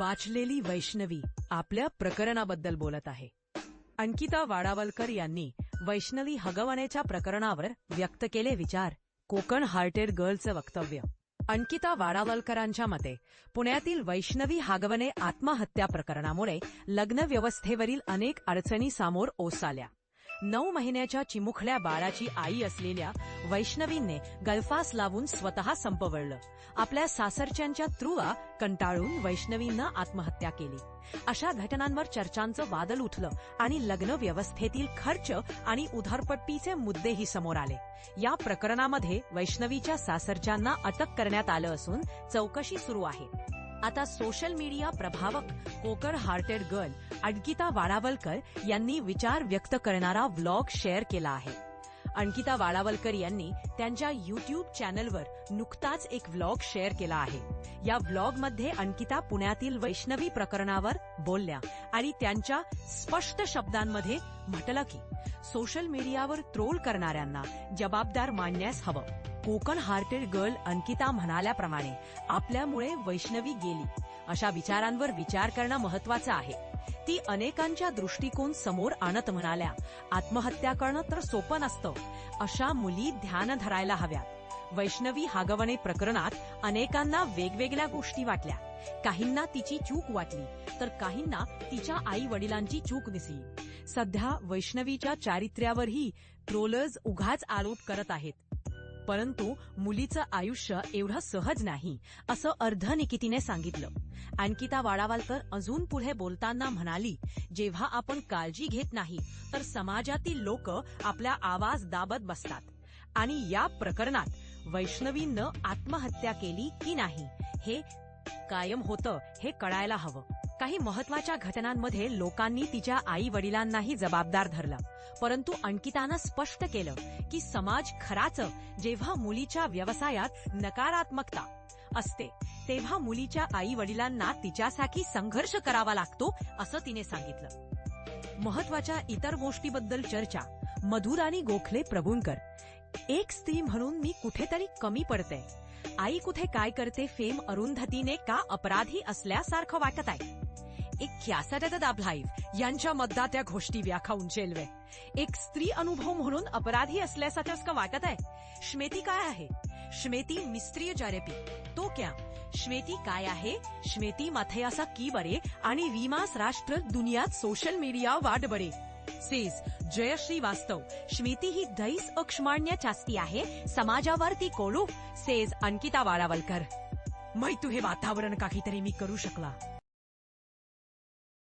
वाचलेली वैष्णवी आपल्या प्रकरणाबद्दल बोलत आहे. अंकिता वाडावलकर यांनी वैष्णवी हगवण्याच्या प्रकरणावर व्यक्त केले विचार कोकण हार्टेड गर्लचं वक्तव्य. अंकिता वाडावलकरांच्या मते पुण्यातील वैष्णवी हागवणे आत्महत्या प्रकरणामुळे लग्न व्यवस्थेवरील अनेक अडचणी समोर ओसाल्या नऊ महिन्याच्या चिमुखल्या बाळाची आई असलेल्या वैष्णवींने गळफास लावून स्वतः संपवळलं. आपल्या सासरच्यांच्या त्रुवा कंटाळून वैष्णवींनं आत्महत्या केली. अशा घटनांवर चर्चांचं वादल उठलं आणि लग्न व्यवस्थेतील खर्च आणि उधारपट्टीचे मुद्देही समोर आले. या प्रकरणामध्ये वैष्णवीच्या सासरच्यांना अटक करण्यात आलं असून चौकशी सुरू आहे. आता सोशल मीडिया प्रभावक कोकर हार्टेड गर्ल अंकिता वाडावलकर यांनी विचार व्यक्त करणारा व्लॉग शेअर केला आहे. अंकिता वाडावलकर यांनी त्यांच्या युट्यूब चॅनलवर नुकताच एक व्लॉग शेअर केला आहे. या व्लॉगमध्ये अंकिता पुण्यातील वैष्णवी प्रकरणावर बोलल्या आणि त्यांच्या स्पष्ट शब्दांमध्ये म्हटलं की सोशल मीडियावर ट्रोल करणाऱ्यांना जबाबदार मानण्यास हवं. कोकण हार्टेड गर्ल अंकिता म्हणाल्याप्रमाणे आपल्यामुळे वैष्णवी गेली. अशा विचारांवर विचार करणं महत्वाचं आहे. ती अनेकांच्या दृष्टिकोन समोर आणत म्हणाल्या आत्महत्या करणं तर सोपं नसतं. अशा मुली ध्यान धरायला हव्यात. वैष्णवी हागवणे प्रकरणात अनेकांना वेगवेगळ्या गोष्टी वाटल्या. काहींना तिची चूक वाटली तर काहींना तिच्या आई वडिलांची चूक दिसली. सध्या वैष्णवीच्या चारित्र्यावरही ट्रोलर्स उघाच आरोप करत आहेत. परंतु मुलीचं आयुष्य एवढं सहज नाही असं अर्धनिकितीने सांगितलं. अंकिता वाडावालकर अजून पुढे बोलताना म्हणाली जेव्हा आपण काळजी घेत नाही तर समाजातील लोक आपला आवाज दाबत बसतात. आणि या प्रकरणात वैष्णवीनं आत्महत्या केली की नाही हे कायम होतं हे कळायला हवं. काही महत्त्वाच्या घटनांमध्ये लोकांनी तिच्या आई वडिलांनाही जबाबदार धरलं. परंतु अंकितानं स्पष्ट केलं की समाज खराच जेव्हा मुलीच्या व्यवसायात नकारात्मकता असते तेव्हा मुलीच्या आई वडिलांना तिच्यासाठी संघर्ष करावा लागतो असं तिने सांगितलं. महत्त्वाच्या इतर गोष्टीबद्दल चर्चा. मधुर आणि गोखले प्रभूंकर. एक स्त्री म्हणून मी कुठेतरी कमी पडते. आई कुठे काय करते फेम अरुंधतीने का अपराधी असल्यासारखं वाटत आहे? एक ख्यासाऱ्या दाबलाईव यांच्या मद्दात गोष्टी व्याखाऊन चेलवे एक स्त्री अनुभव म्हणून अपराधी असल्यासारखे का वाटत आहे? श्मेती काय आहे? श्मेती मिस्त्रीय जारेपी. तो क्या? श्वेती काय आहे? श्वेती माथयासा की बरे? आणि विमास राष्ट्र दुनियात सोशल मीडिया वाट बरे. सेज जयश्री वास्तव. श्वेती ही दैस अक्षमान्य चास्ती आहे. समाजावर ती कोळू. सेज अंकिता वाळावलकर. मै तू हे वातावरण काहीतरी मी करू शकला.